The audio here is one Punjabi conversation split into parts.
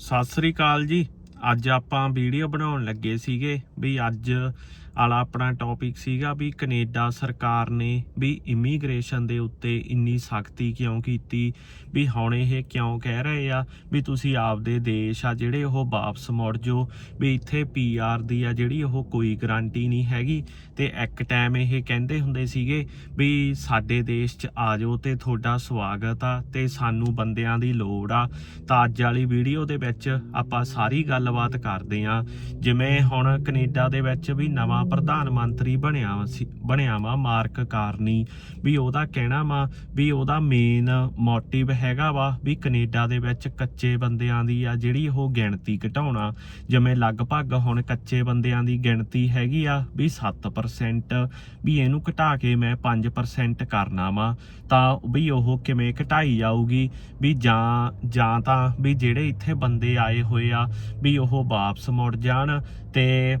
ਸਤਿ ਸ੍ਰੀ ਅਕਾਲ ਜੀ। ਅੱਜ ਆਪਾਂ ਵੀਡੀਓ ਬਣਾਉਣ ਲੱਗੇ ਸੀਗੇ ਵੀ ਅੱਜ ਵਾਲਾ ਆਪਣਾ ਟੌਪਿਕ ਸੀਗਾ ਵੀ ਕੈਨੇਡਾ ਸਰਕਾਰ ਨੇ ਵੀ ਇਮੀਗ੍ਰੇਸ਼ਨ ਦੇ ਉੱਤੇ ਇੰਨੀ ਸਖਤੀ ਕਿਉਂ ਕੀਤੀ? ਵੀ ਹੁਣ ਇਹ ਕਿਉਂ ਕਹਿ ਰਹੇ ਆ? ਵੀ ਤੁਸੀਂ ਆਪਦੇ ਦੇਸ਼ ਆ ਜਿਹੜੇ ਉਹ ਵਾਪਸ ਮੁੜ ਜਾਓ। ਵੀ ਇੱਥੇ ਪੀਆਰ ਦੀ ਆ ਜਿਹੜੀ ਉਹ ਕੋਈ ਗਾਰੰਟੀ ਨਹੀਂ ਹੈਗੀ। ਤੇ ਇੱਕ ਟਾਈਮ ਇਹ ਕਹਿੰਦੇ ਹੁੰਦੇ ਸੀਗੇ ਵੀ ਸਾਡੇ ਦੇਸ਼ 'ਚ ਆ ਜਾਓ ਤੇ ਤੁਹਾਡਾ ਸਵਾਗਤ ਆ ਤੇ ਸਾਨੂੰ ਬੰਦਿਆਂ ਦੀ ਲੋੜ ਆ। ਤਾਂ ਅੱਜ ਵਾਲੀ ਵੀਡੀਓ ਦੇ ਵਿੱਚ ਆਪਾਂ ਸਾਰੀ ਗੱਲਬਾਤ ਕਰਦੇ ਆਂ। ਜਿਵੇਂ ਹੁਣ ਕੈਨੇਡਾ ਦੇ ਵਿੱਚ ਵੀ ਨਵਾਂ ਪ੍ਰਧਾਨ ਮੰਤਰੀ ਬਣਿਆ ਸੀ, ਬਣਿਆ ਵਾ ਮਾਰਕ ਕਾਰਨੀ। ਵੀ ਉਹਦਾ ਕਹਿਣਾ ਵਾ ਵੀ ਉਹਦਾ ਮੇਨ ਮੋਟਿਵ ਹੈਗਾ ਵਾ ਵੀ ਕੈਨੇਡਾ ਦੇ ਵਿੱਚ ਕੱਚੇ ਬੰਦਿਆਂ ਦੀ ਆ ਜਿਹੜੀ ਉਹ ਗਿਣਤੀ ਘਟਾਉਣਾ। ਜਿਵੇਂ ਲਗਭਗ ਹੁਣ ਕੱਚੇ ਬੰਦਿਆਂ ਦੀ ਗਿਣਤੀ ਹੈਗੀ ਆ ਵੀ 7% ਵੀ ਇਹਨੂੰ ਘਟਾ ਕੇ ਮੈਂ 5% ਕਰਨਾ ਵਾ। ਤਾਂ ਵੀ ਉਹ ਕਿਵੇਂ ਘਟਾਈ ਜਾਊਗੀ? ਵੀ ਜਾਂ ਜਾਂ ਤਾਂ ਵੀ ਜਿਹੜੇ ਇੱਥੇ ਬੰਦੇ ਆਏ ਹੋਏ ਆ ਵੀ ਉਹ ਵਾਪਸ ਮੁੜ ਜਾਣ ਤੇ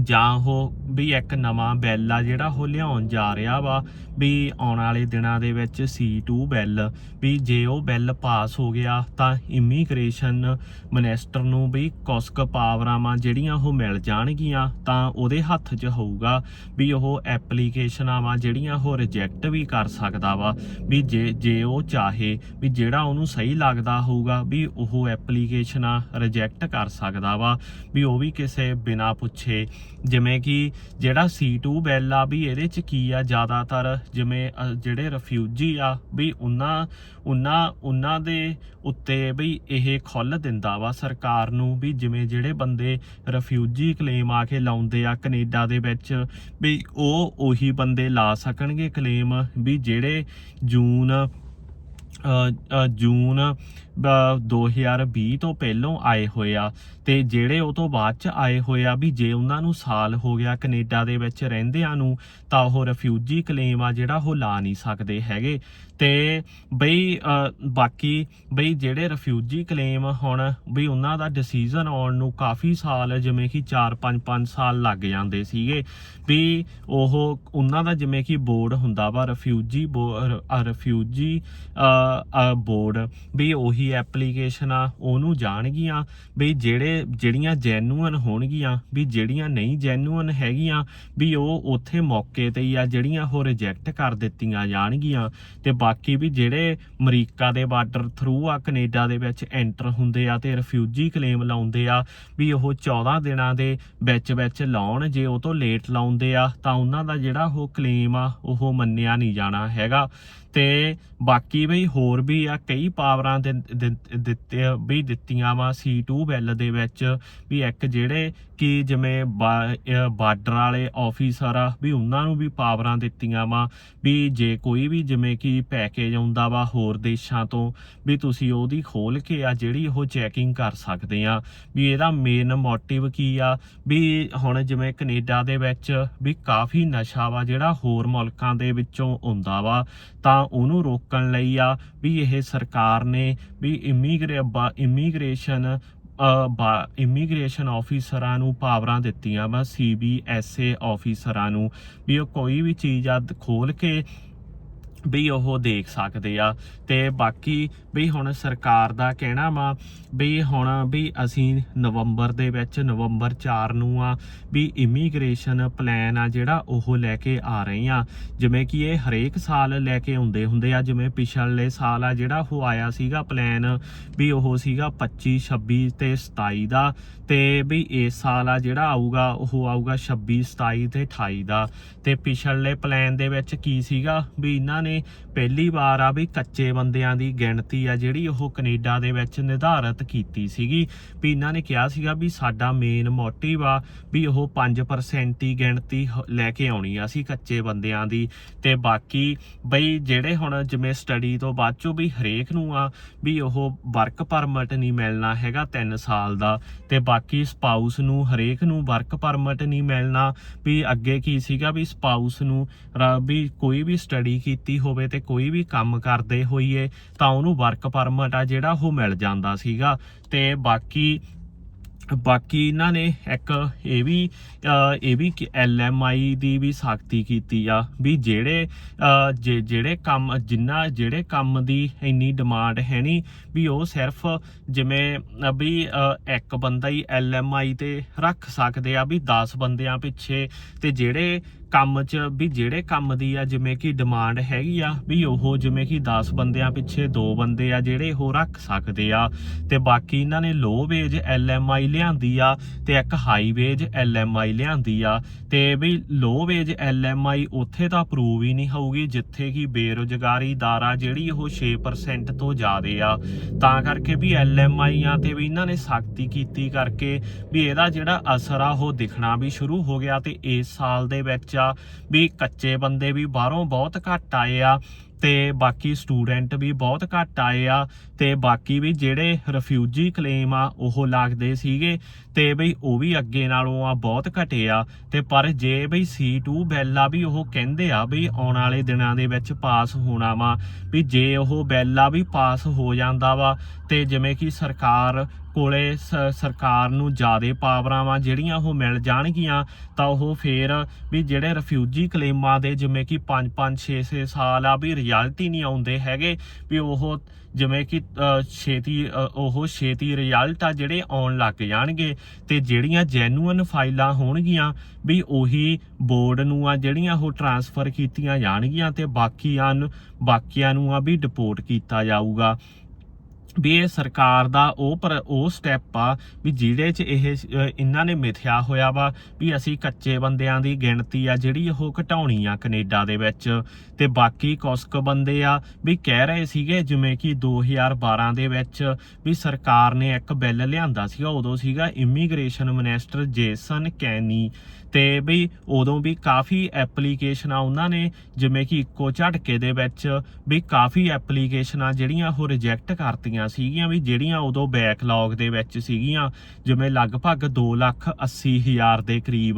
ਜਾਂ ਉਹ ਵੀ ਇੱਕ ਨਵਾਂ ਬਿੱਲ ਆ ਜਿਹੜਾ ਉਹ ਲਿਆਉਣ ਜਾ ਰਿਹਾ ਵਾ ਵੀ ਆਉਣ ਵਾਲੇ ਦਿਨਾਂ ਦੇ ਵਿੱਚ C2 ਬਿੱਲ, ਵੀ ਜੇ ਉਹ ਬਿੱਲ ਪਾਸ ਹੋ ਗਿਆ ਤਾਂ ਇਮੀਗ੍ਰੇਸ਼ਨ ਮਿਨਿਸਟਰ ਨੂੰ ਵੀ ਕੁਸਕ ਪਾਵਰਾਂ ਵਾ ਜਿਹੜੀਆਂ ਉਹ ਮਿਲ ਜਾਣਗੀਆਂ ਤਾਂ ਉਹਦੇ ਹੱਥ 'ਚ ਹੋਊਗਾ ਵੀ ਉਹ ਐਪਲੀਕੇਸ਼ਨਾਂ ਵਾ ਜਿਹੜੀਆਂ ਉਹ ਰਿਜੈਕਟ ਵੀ ਕਰ ਸਕਦਾ ਵਾ, ਵੀ ਜੇ ਜੇ ਉਹ ਚਾਹੇ ਵੀ ਜਿਹੜਾ ਉਹਨੂੰ ਸਹੀ ਲੱਗਦਾ ਹੋਊਗਾ ਵੀ ਉਹ ਐਪਲੀਕੇਸ਼ਨਾਂ ਰਿਜੈਕਟ ਕਰ ਸਕਦਾ ਵਾ, ਵੀ ਉਹ ਵੀ ਕਿਸੇ ਬਿਨਾ ਪੁੱਛੇ ਜਿਵੇਂ ਕਿ ਜਿਹੜਾ C2 ਬਿੱਲ ਆ ਵੀ ਇਹਦੇ ਚ ਕੀ ਆ ਜ਼ਿਆਦਾਤਰ, ਜਿਵੇਂ ਜਿਹੜੇ ਰਿਫਿਊਜੀ ਆ ਵੀ ਉਹਨਾਂ ਉਹਨਾਂ ਉਹਨਾਂ ਦੇ ਉੱਤੇ ਵੀ ਇਹ ਖੁੱਲ ਦਿੰਦਾ ਵਾ ਸਰਕਾਰ ਨੂੰ ਵੀ ਜਿਵੇਂ ਜਿਹੜੇ ਬੰਦੇ ਰਿਫਿਊਜੀ ਕਲੇਮ ਆ ਕੇ ਲਾਉਂਦੇ ਆ ਕੈਨੇਡਾ ਦੇ ਵਿੱਚ ਵੀ ਉਹ ਉਹੀ ਬੰਦੇ ਲਾ ਸਕਣਗੇ ਕਲੇਮ ਵੀ ਜਿਹੜੇ ਜੂਨ ਜੂਨ 2020 ਤੋਂ ਪਹਿਲੋਂ ਆਏ ਹੋਏ ਆ। ਤੇ ਜਿਹੜੇ ਉਹ ਤੋਂ ਬਾਅਦ ਚ ਆਏ ਹੋਏ ਆ ਵੀ ਜੇ ਉਹਨਾਂ ਨੂੰ ਸਾਲ ਹੋ ਗਿਆ ਕੈਨੇਡਾ ਦੇ ਵਿੱਚ ਰਹਿੰਦਿਆਂ ਨੂੰ, ਤਾਂ ਉਹ ਰਿਫਿਊਜੀ ਕਲੇਮ ਆ ਜਿਹੜਾ ਉਹ ਲਾ ਨਹੀਂ ਸਕਦੇ ਹੈਗੇ। ਤੇ ਬਈ ਬਾਕੀ ਬਈ ਜਿਹੜੇ ਰਿਫਿਊਜੀ ਕਲੇਮ ਹੁਣ ਵੀ ਉਹਨਾਂ ਦਾ ਡਿਸੀਜਨ ਆਉਣ ਨੂੰ ਕਾਫੀ ਸਾਲ, ਜਿਵੇਂ ਕਿ 4-5-5 ਸਾਲ ਲੱਗ ਜਾਂਦੇ ਸੀਗੇ। ਵੀ ਉਹ ਉਹਨਾਂ ਦਾ ਜਿਵੇਂ ਕਿ ਬੋਰਡ ਹੁੰਦਾ ਵਾ ਰਿਫਿਊਜੀ ਰਿਫਿਊਜੀ ਬੋਰਡ। ਵੀ ਉਹੀ ਐਪਲੀਕੇਸ਼ਨ ਆ, ਉਹਨੂੰ ਜਾਣਗੀਆਂ ਵੀ ਜਿਹੜੇ, ਜਿਹੜੀਆਂ ਜੈਨੂਅਨ ਹੋਣਗੀਆਂ, ਵੀ ਜਿਹੜੀਆਂ ਨਹੀਂ ਜੈਨੂਅਨ ਹੈਗੀਆਂ, ਵੀ ਉਹ ਉੱਥੇ ਮੌਕੇ ਤੇ ਹੀ ਆ, ਜਿਹੜੀਆਂ ਉਹ ਰਿਜੈਕਟ ਕਰ ਦਿੱਤੀਆਂ ਜਾਣਗੀਆਂ। ਤੇ ਬਾਕੀ ਵੀ ਜਿਹੜੇ ਅਮਰੀਕਾ ਦੇ ਬਾਰਡਰ ਥਰੂ ਆ, ਕੈਨੇਡਾ ਦੇ ਵਿੱਚ ਐਂਟਰ ਹੁੰਦੇ ਆ ਤੇ ਰਿਫਿਊਜੀ ਕਲੇਮ ਲਾਉਂਦੇ ਆ, ਵੀ ਉਹ 14 ਦਿਨਾਂ ਦੇ ਵਿੱਚ ਵਿੱਚ ਲਾਉਣ, ਜੇ ਉਹ ਤੋਂ ਲੇਟ ਲਾਉਂਦੇ ਆ, ਤਾਂ ਉਹਨਾਂ ਦਾ ਜਿਹੜਾ ਉਹ ਕਲੇਮ ਆ, ਉਹ ਮੰਨਿਆ ਨਹੀਂ ਜਾਣਾ ਹੈਗਾ। ਤੇ ਬਾਕੀ ਬਈ ਹੋਰ ਵੀ ਆ, ਕਈ ਪਾਵਰਾਂ ਦੇ ਦਿੱਤੇ, ਵੀ ਦਿੱਤੀਆਂ ਵਾ C2 ਬਿੱਲ ਦੇ ਵਿੱਚ, ਵੀ ਇੱਕ ਜਿਹੜੇ ਕਿ ਜਿਵੇਂ ਬਾਰਡਰ ਵਾਲੇ ਆਫੀਸਰ ਆ, ਵੀ ਉਹਨਾਂ ਨੂੰ ਵੀ ਪਾਵਰਾਂ ਦਿੱਤੀਆਂ ਵਾ, ਵੀ ਜੇ ਕੋਈ ਵੀ ਜਿਵੇਂ ਕਿ ਪੈਕੇਜ ਆਉਂਦਾ ਵਾ ਹੋਰ ਦੇਸ਼ਾਂ ਤੋਂ, ਵੀ ਤੁਸੀਂ ਉਹਦੀ ਖੋਲ ਕੇ ਆ ਜਿਹੜੀ ਉਹ ਚੈਕਿੰਗ ਕਰ ਸਕਦੇ ਆ। ਵੀ ਇਹਦਾ ਮੇਨ ਮੋਟਿਵ ਕੀ ਆ? ਵੀ ਹੁਣ ਜਿਵੇਂ ਕੈਨੇਡਾ ਦੇ ਵਿੱਚ ਵੀ ਕਾਫੀ ਨਸ਼ਾ ਵਾ ਜਿਹੜਾ ਹੋਰ ਮੁਲਕਾਂ ਦੇ ਵਿੱਚੋਂ ਆਉਂਦਾ ਵਾ, ਤਾਂ ਉਹਨੂੰ ਰੋਕਣ ਲਈ ਆ ਵੀ ਇਹ ਸਰਕਾਰ ਨੇ ਵੀ ਇਮੀਗ੍ਰੇ ਇਮੀਗ੍ਰੇਸ਼ਨ ਇਮੀਗ੍ਰੇਸ਼ਨ ਆਫੀਸਰਾਂ ਨੂੰ ਪਾਵਰਾਂ ਦਿੱਤੀਆਂ ਵਾ ਸੀਬੀਐਸਏ ਆਫੀਸਰਾਂ ਨੂੰ, ਵੀ ਉਹ ਕੋਈ ਵੀ ਚੀਜ਼ ਆ ਖੋਲ ਕੇ ਵੀ ਉਹ ਦੇਖ ਸਕਦੇ ਆ। ਤੇ ਬਾਕੀ ਵੀ ਹੁਣ ਸਰਕਾਰ ਦਾ ਕਹਿਣਾ ਵਾ ਵੀ ਹੁਣ ਵੀ ਅਸੀਂ ਨਵੰਬਰ ਦੇ ਵਿੱਚ ਨਵੰਬਰ 4 ਨੂੰ ਆ ਵੀ ਇਮੀਗ੍ਰੇਸ਼ਨ ਪਲਾਨ ਆ ਜਿਹੜਾ ਉਹ ਲੈ ਕੇ ਆ ਰਹੇ ਆ। ਜਿਵੇਂ ਕਿ ਇਹ ਹਰੇਕ ਸਾਲ ਲੈ ਕੇ ਆਉਂਦੇ ਹੁੰਦੇ ਆ। ਜਿਵੇਂ ਪਿਛਲੇ ਸਾਲ ਆ ਜਿਹੜਾ ਉਹ ਆਇਆ ਸੀਗਾ ਪਲਾਨ ਵੀ ਉਹ ਸੀਗਾ 25 26 ਤੇ 27 ਦਾ। ਤੇ ਵੀ ਇਸ ਸਾਲ ਆ ਜਿਹੜਾ ਆਊਗਾ, ਉਹ ਆਊਗਾ 26 27 ਤੇ 28 ਦਾ। ਤੇ ਪਿਛਲੇ ਪਲਾਨ ਦੇ ਵਿੱਚ ਕੀ ਸੀਗਾ ਵੀ ਇਹਨਾਂ ਨੇ family ਪਹਿਲੀ ਵਾਰ ਆ ਵੀ ਕੱਚੇ ਬੰਦਿਆਂ ਦੀ ਗਿਣਤੀ ਆ ਜਿਹੜੀ ਉਹ ਕੈਨੇਡਾ ਦੇ ਵਿੱਚ ਨਿਰਧਾਰਤ ਕੀਤੀ ਸੀਗੀ। ਵੀ ਇਹਨਾਂ ਨੇ ਕਿਹਾ ਸੀਗਾ ਵੀ ਸਾਡਾ ਮੇਨ ਮੋਟਿਵ ਆ ਵੀ ਉਹ 5% ਹੀ ਗਿਣਤੀ ਹ- ਲੈ ਕੇ ਆਉਣੀ ਆ ਅਸੀਂ ਕੱਚੇ ਬੰਦਿਆਂ ਦੀ। ਤੇ ਬਾਕੀ ਬਈ ਜਿਹੜੇ ਹੁਣ ਜਿਵੇਂ ਸਟੱਡੀ ਤੋਂ ਬਾਅਦ ਚੋਂ ਵੀ ਹਰੇਕ ਨੂੰ ਆ ਵੀ ਉਹ ਵਰਕ ਪਰਮਿਟ ਨਹੀਂ ਮਿਲਣਾ ਹੈਗਾ 3 ਸਾਲ ਦਾ। ਤੇ ਬਾਕੀ ਸਪਾਊਸ ਨੂੰ, ਹਰੇਕ ਨੂੰ ਵਰਕ ਪਰਮਿਟ ਨਹੀਂ ਮਿਲਣਾ। ਵੀ ਅੱਗੇ ਕੀ ਸੀਗਾ ਵੀ ਸਪਾਊਸ ਨੂੰ ਰ- ਵੀ ਕੋਈ ਵੀ ਸਟੱਡੀ ਕੀਤੀ ਹੋਵੇ ਤੇ ਕੋਈ ਵੀ ਕੰਮ ਕਰਦੇ ਹੋਈਏ ਤਾਂ ਉਹਨੂੰ ਵਰਕ ਪਰਮਿਟ ਆ ਜਿਹੜਾ ਉਹ ਮਿਲ ਜਾਂਦਾ ਸੀਗਾ। ਤੇ ਬਾਕੀ ਬਾਕੀ ਇਹਨਾਂ ਨੇ ਇੱਕ ਇਹ ਵੀ ਇਹ ਵੀ ਐਲਐਮਆਈ ਦੀ ਵੀ ਸਖਤੀ ਕੀਤੀ ਆ ਵੀ ਜਿਹੜੇ ਜੇ- ਜਿਹੜੇ ਕੰਮ, ਜਿੰਨਾ ਜਿਹੜੇ ਕੰਮ ਦੀ ਇੰਨੀ ਡਿਮਾਂਡ ਹੈ ਨਹੀਂ ਵੀ ਉਹ ਸਿਰਫ ਜਿਵੇਂ ਵੀ ਇੱਕ ਬੰਦਾ ਹੀ ਐਲਐਮਆਈ ਤੇ ਰੱਖ ਸਕਦੇ ਆ ਵੀ 10 ਬੰਦਿਆਂ ਪਿੱਛੇ ਤੇ ਜਿਹੜੇ ਕੰਮ 'ਚ ਵੀ ਜਿਹੜੇ ਕੰਮ ਦੀ ਆ, ਜਿਵੇਂ ਕਿ ਡਿਮਾਂਡ ਹੈਗੀ ਆ, ਵੀ ਉਹ ਜਿਵੇਂ ਕਿ 10 ਬੰਦਿਆਂ ਪਿੱਛੇ ਦੋ ਬੰਦੇ ਆ ਜਿਹੜੇ ਉਹ ਰੱਖ ਸਕਦੇ ਆ। ਤੇ ਬਾਕੀ ਇਹਨਾਂ ਨੇ ਲੋ ਵੇਜ ਐਲਐਮਆਈ ਲਿਆਂਦੀ ਆ ਤੇ ਇੱਕ ਹਾਈ ਵੇਜ ਐਲਐਮਆਈ ਲਿਆਂਦੀ ਆ। ਤੇ ਵੀ ਲੋ ਵੇਜ ਐਲਐਮਆਈ ਉੱਥੇ ਤਾਂ ਅਪਰੂਵ ਹੀ ਨਹੀਂ ਹੋਊਗੀ, ਜਿੱਥੇ ਕਿ ਬੇਰੁਜ਼ਗਾਰੀ ਦਾਰਾ ਜਿਹੜੀ ਉਹ 6% ਤੋਂ ਜ਼ਿਆਦੇ ਆ। ਤਾਂ ਕਰਕੇ ਵੀ ਐਲਐਮਆਈਆਂ ਤੇ ਵੀ ਇਹਨਾਂ ਨੇ ਸਖਤੀ ਕੀਤੀ ਕਰਕੇ ਵੀ ਇਹਦਾ ਜਿਹੜਾ ਅਸਰ ਆ, ਉਹ ਦਿਖਣਾ ਵੀ ਸ਼ੁਰੂ ਹੋ ਗਿਆ ਤੇ ਇਸ ਸਾਲ ਦੇ ਵਿੱਚ ਆ ਵੀ ਕੱਚੇ ਬੰਦੇ ਵੀ ਬਾਹਰੋਂ ਬਹੁਤ ਘੱਟ ਆਏ ਆ। ਤੇ ਬਾਕੀ ਸਟੂਡੈਂਟ ਵੀ ਬਹੁਤ ਘੱਟ ਆਏ ਆ ਤੇ ਬਾਕੀ ਵੀ ਜਿਹੜੇ ਰਿਫਿਊਜੀ ਕਲੇਮ ਆ, ਉਹ ਲੱਗਦੇ ਸੀਗੇ ਤੇ ਬਈ ਉਹ ਵੀ ਅੱਗੇ ਨਾਲੋਂ ਆ ਬਹੁਤ ਘਟੇ ਆ। ਤੇ ਪਰ ਜੇ ਬਈ C2 ਬੈਲ ਆ ਵੀ ਉਹ ਕਹਿੰਦੇ ਆ ਵੀ ਆਉਣ ਵਾਲੇ ਦਿਨਾਂ ਦੇ ਵਿੱਚ ਪਾਸ ਹੋਣਾ ਵਾ, ਵੀ ਜੇ ਉਹ ਬੈਲ ਆ ਵੀ ਪਾਸ ਹੋ ਜਾਂਦਾ ਵਾ, ਤੇ ਜਿਵੇਂ ਕਿ ਸਰਕਾਰ ਕੋਲੇ ਸ- ਸਰਕਾਰ ਨੂੰ ਜ਼ਿਆਦਾ ਪਾਵਰਾਂ ਵਾ ਜਿਹੜੀਆਂ ਉਹ ਮਿਲ ਜਾਣਗੀਆਂ, ਤਾਂ ਉਹ ਫੇਰ ਵੀ ਜਿਹੜੇ ਰਿਫਿਊਜੀ ਕਲੇਮਾਂ ਦੇ ਜਿਵੇਂ ਕਿ 5 5 6 6 ਸਾਲ ਆ ਵੀ ਰਿਜ਼ਲਟ ਹੀ ਨਹੀਂ ਆਉਂਦੇ ਹੈਗੇ ਵੀ ਉਹ ਜਿਵੇਂ ਕਿ ਛੇਤੀ ਉਹ ਛੇਤੀ ਰਿਜ਼ਲਟ ਆ ਜਿਹੜੇ ਆਉਣ ਲੱਗ ਜਾਣਗੇ ਤੇ ਜਿਹੜੀਆਂ ਜੈਨੂਅਨ ਫਾਈਲਾਂ ਹੋਣਗੀਆਂ ਵੀ ਉਹੀ ਬੋਰਡ ਨੂੰ ਆ ਜਿਹੜੀਆਂ ਉਹ ਟਰਾਂਸਫਰ ਕੀਤੀਆਂ ਜਾਣਗੀਆਂ ਤੇ ਬਾਕੀਆਂ ਨੂੰ ਬਾਕੀਆਂ ਨੂੰ ਆ ਵੀ ਡਿਪੋਰਟ ਕੀਤਾ ਜਾਊਗਾ। ਵੀ ਇਹ ਸਰਕਾਰ ਦਾ ਉਹ ਪਰ ਉਹ ਸਟੈਪ ਆ ਵੀ ਜਿਹੜੇ ਚ ਇਹ ਇਹਨਾਂ ਨੇ ਮਿਥਿਆ ਹੋਇਆ ਵਾ ਵੀ ਅਸੀਂ ਕੱਚੇ ਬੰਦਿਆਂ ਦੀ ਗਿਣਤੀ ਆ ਜਿਹੜੀ ਉਹ ਘਟਾਉਣੀ ਆ ਕੈਨੇਡਾ ਦੇ ਵਿੱਚ। ਤੇ ਬਾਕੀ ਕੁਛ ਬੰਦੇ ਆ ਵੀ ਕਹਿ ਰਹੇ ਸੀਗੇ ਜਿਵੇਂ ਕਿ 2012 ਦੇ ਵਿੱਚ ਵੀ ਸਰਕਾਰ ਨੇ ਇੱਕ ਬਿੱਲ ਲਿਆਂਦਾ ਸੀਗਾ, ਉਦੋਂ ਸੀਗਾ ਇਮੀਗ੍ਰੇਸ਼ਨ ਮਿਨਿਸਟਰ ਜੇਸਨ ਕੈਨੀ। ਤੇ ਵੀ ਉਦੋਂ ਵੀ ਕਾਫੀ ਐਪਲੀਕੇਸ਼ਨਾਂ ਉਹਨਾਂ ਨੇ, ਜਿਵੇਂ ਕਿ ਇੱਕੋ ਝਟਕੇ ਦੇ ਵਿੱਚ ਵੀ ਕਾਫੀ ਐਪਲੀਕੇਸ਼ਨਾਂ ਜਿਹੜੀਆਂ ਉਹ ਰਿਜੈਕਟ ਕਰਤੀਆਂ ਸੀਗੀਆਂ, ਵੀ ਜਿਹੜੀਆਂ ਉਦੋਂ ਬੈਕਲੌਗ ਦੇ ਵਿੱਚ ਸੀਗੀਆਂ, ਜਿਵੇਂ ਲਗਭਗ 2 ਲੱਖ 80 ਹਜ਼ਾਰ ਦੇ ਕਰੀਬ।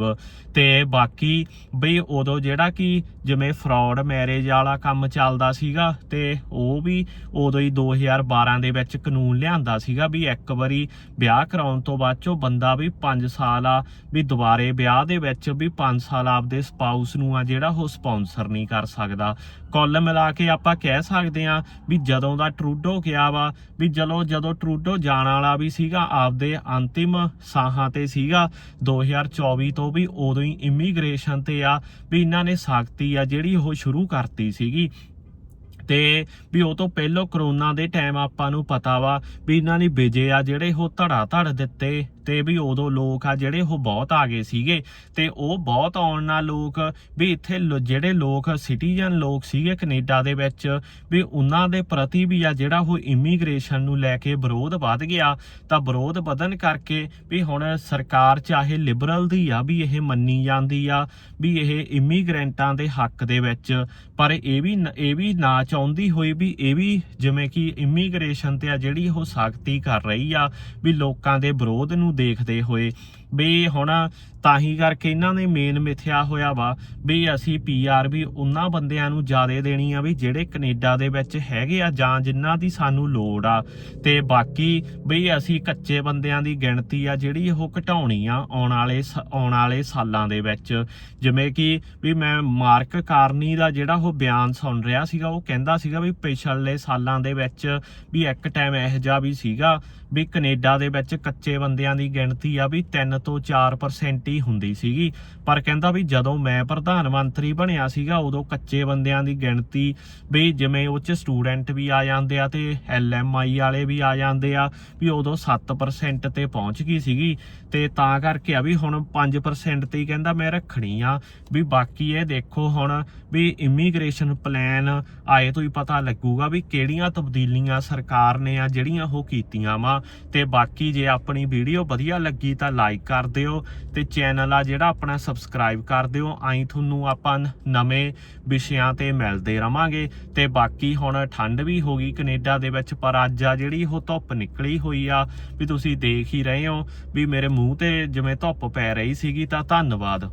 ਤੇ ਬਾਕੀ ਬਈ ਉਦੋਂ ਜਿਹੜਾ ਕਿ ਜਿਵੇਂ ਫਰਾਡ ਮੈਰਿਜ ਵਾਲਾ ਕੰਮ ਚੱਲਦਾ ਸੀਗਾ ਤੇ ਉਹ ਵੀ ਉਦੋਂ ਹੀ 2012 ਦੇ ਵਿੱਚ ਕਾਨੂੰਨ ਲਿਆਂਦਾ ਸੀਗਾ ਵੀ ਇੱਕ ਵਾਰੀ ਵਿਆਹ ਕਰਾਉਣ ਤੋਂ ਬਾਅਦ ਚੋਂ ਬੰਦਾ ਵੀ 5 ਸਾਲ ਆ, ਵੀ ਦੁਬਾਰੇ ਵਿਆਹ ਦੇ ਵਿੱਚ ਵੀ 5 ਸਾਲ ਆਪਦੇ ਸਪਾਊਸ ਨੂੰ ਆ ਜਿਹੜਾ ਉਹ ਸਪਾਂਸਰ ਨਹੀਂ ਕਰ ਸਕਦਾ। ਕੁੱਲ ਮਿਲਾ ਕੇ ਆਪਾਂ ਕਹਿ ਸਕਦੇ ਆ ਵੀ ਜਦੋਂ ਦਾ ਟਰੂਡੋ ਗਿਆ ਵਾ, ਵੀ ਚਲੋ ਜਦੋਂ ਟਰੂਡੋ ਜਾਣ ਵਾਲਾ ਵੀ ਸੀਗਾ, ਆਪਦੇ ਅੰਤਿਮ ਸਾਹਾਂ ਤੇ ਸੀਗਾ 2024 ਤੋਂ ਵੀ ਉਦੋਂ ਹੀ ਇਮੀਗ੍ਰੇਸ਼ਨ ਤੇ ਆ, ਵੀ ਇਹਨਾਂ ਨੇ ਸਖਤੀ ਆ ਜਿਹੜੀ ਉਹ ਸ਼ੁਰੂ ਕਰਤੀ ਸੀਗੀ। ਤੇ ਵੀ ਉਹ ਤੋਂ ਪਹਿਲਾਂ ਕਰੋਨਾ ਦੇ ਟਾਈਮ ਆਪਾਂ ਨੂੰ ਪਤਾ ਵਾ ਵੀ ਇਹਨਾਂ ਨੇ ਵਿਜੇ ਆ ਜਿਹੜੇ ਉਹ ਧੜਾ ਧੜ ਦਿੱਤੇ। ਤੇ ਵੀ ਉਦੋਂ ਲੋਕ ਆ ਜਿਹੜੇ ਉਹ ਬਹੁਤ ਆ ਗਏ ਸੀਗੇ ਤੇ ਉਹ ਬਹੁਤ ਆਉਣ ਨਾਲ ਲੋਕ ਵੀ ਇੱਥੇ ਲੋ- ਜਿਹੜੇ ਲੋਕ ਸਿਟੀਜ਼ਨ ਲੋਕ ਸੀਗੇ ਕੈਨੇਡਾ ਦੇ ਵਿੱਚ ਵੀ ਉਹਨਾਂ ਦੇ ਪ੍ਰਤੀ ਵੀ ਆ ਜਿਹੜਾ ਉਹ ਇਮੀਗ੍ਰੇਸ਼ਨ ਨੂੰ ਲੈ ਕੇ ਵਿਰੋਧ ਵੱਧ ਗਿਆ, ਤਾਂ ਵਿਰੋਧ ਵਧਣ ਕਰਕੇ ਵੀ ਹੁਣ ਸਰਕਾਰ ਚਾਹੇ ਲਿਬਰਲ ਦੀ ਆ ਵੀ ਇਹ ਮੰਨੀ ਜਾਂਦੀ ਆ ਵੀ ਇਹ ਇਮੀਗ੍ਰੈਂਟਾਂ ਦੇ ਹੱਕ ਦੇ ਵਿੱਚ, ਪਰ ਇਹ ਵੀ ਨ- ਇਹ ਵੀ ਨਾ ਚਾਹੁੰਦੀ ਹੋਈ ਵੀ ਇਹ ਵੀ ਜਿਵੇਂ ਕਿ ਇਮੀਗ੍ਰੇਸ਼ਨ ਤੇ ਆ ਜਿਹੜੀ ਉਹ ਸਖਤੀ ਕਰ ਰਹੀ ਆ ਵੀ ਲੋਕਾਂ ਦੇ ਵਿਰੋਧ ਨੂੰ ਦੇਖਦੇ ਹੋਏ ਵੀ ਹੁਣ ਤਾਂ ਹੀ ਕਰਕੇ ਇਹਨਾਂ ਨੇ ਮੇਨ ਮਿਥਿਆ ਹੋਇਆ ਵਾ ਵੀ ਅਸੀਂ ਪੀਆਰ ਵੀ ਉਹਨਾਂ ਬੰਦਿਆਂ ਨੂੰ ਜ਼ਿਆਦਾ ਦੇਣੀ ਆ ਵੀ ਜਿਹੜੇ ਕੈਨੇਡਾ ਦੇ ਵਿੱਚ ਹੈਗੇ ਆ ਜਾਂ ਜਿਨ੍ਹਾਂ ਦੀ ਸਾਨੂੰ ਲੋੜ ਆ। ਤੇ ਬਾਕੀ ਵੀ ਅਸੀਂ ਕੱਚੇ ਬੰਦਿਆਂ ਦੀ ਗਿਣਤੀ ਆ ਜਿਹੜੀ ਉਹ ਘਟਾਉਣੀ ਆ ਆਉਣ ਵਾਲੇ ਸ- ਆਉਣ ਵਾਲੇ ਸਾਲਾਂ ਦੇ ਵਿੱਚ। ਜਿਵੇਂ ਕਿ ਵੀ ਮੈਂ ਮਾਰਕ ਕਾਰਨੀ ਦਾ ਜਿਹੜਾ ਉਹ ਬਿਆਨ ਸੁਣ ਰਿਹਾ ਸੀਗਾ, ਉਹ ਕਹਿੰਦਾ ਸੀਗਾ ਵੀ ਪਿਛਲੇ ਸਾਲਾਂ ਦੇ ਵਿੱਚ ਵੀ ਇੱਕ ਟਾਈਮ ਇਹੋ ਜਿਹਾ ਵੀ ਸੀਗਾ ਵੀ ਕੈਨੇਡਾ ਦੇ ਵਿੱਚ ਕੱਚੇ ਬੰਦਿਆਂ ਦੀ ਗਿਣਤੀ ਆ ਵੀ 3 ਤੋਂ 4% ਹੀ ਹੁੰਦੀ ਸੀਗੀ। ਪਰ ਕਹਿੰਦਾ ਵੀ ਜਦੋਂ ਮੈਂ ਪ੍ਰਧਾਨ ਮੰਤਰੀ ਬਣਿਆ ਸੀਗਾ, ਉਦੋਂ ਕੱਚੇ ਬੰਦਿਆਂ ਦੀ ਗਿਣਤੀ ਵੀ ਜਿਵੇਂ ਉਹ ਚ ਸਟੂਡੈਂਟ ਵੀ ਆ ਜਾਂਦੇ ਆ ਤੇ ਐਲਐਮਆਈ ਵਾਲੇ ਵੀ ਆ ਜਾਂਦੇ ਆ, ਵੀ ਉਦੋਂ 7% ਤੇ ਪਹੁੰਚ ਗਈ ਸੀਗੀ। ਤੇ ਤਾਂ ਕਰਕੇ ਆ ਵੀ ਹੁਣ 5% ਤੇ ਹੀ ਕਹਿੰਦਾ ਮੈਂ ਰੱਖਣੀ ਆ। ਵੀ ਬਾਕੀ ਇਹ ਦੇਖੋ ਹੁਣ ਵੀ ਇਮੀਗ੍ਰੇਸ਼ਨ ਪਲਾਨ ਆਏ ਤੋਂ ਹੀ ਪਤਾ ਲੱਗੂਗਾ ਵੀ ਕਿਹੜੀਆਂ ਤਬਦੀਲੀਆਂ ਸਰਕਾਰ ਨੇ ਆ ਜਿਹੜੀਆਂ ਉਹ ਕੀਤੀਆਂ ਵਾ। ਤੇ ਬਾਕੀ ਜੇ ਆਪਣੀ ਵੀਡੀਓ ਵਧੀਆ ਲੱਗੀ ਤਾਂ ਲਾਈਕ ਕਰ ਦਿਓ ਤੇ ਚੈਨਲ ਆ ਜਿਹੜਾ ਆਪਣਾ ਸਬਸਕ੍ਰਾਈਬ ਕਰ ਦਿਓ ਆਈ ਤੁਹਾਨੂੰ ਆਪਾਂ ਨਵੇਂ ਵਿਸ਼ਿਆਂ ਤੇ ਮਿਲਦੇ ਰਵਾਂਗੇ। ਤੇ ਬਾਕੀ ਹੁਣ ਠੰਡ ਵੀ ਹੋ ਗਈ ਕੈਨੇਡਾ ਦੇ ਵਿੱਚ, ਪਰ ਅੱਜ ਆ ਜਿਹੜੀ ਉਹ ਧੁੱਪ ਨਿਕਲੀ ਹੋਈ ਆ, ਵੀ ਤੁਸੀਂ ਦੇਖ ਹੀ ਰਹੇ ਹੋ, ਵੀ ਮੇਰੇ ਮੂੰਹ ਤੇ ਜਿਵੇਂ ਧੁੱਪ ਪੈ ਰਹੀ ਸੀਗੀ ਤਾਂ ਧੰਨਵਾਦ।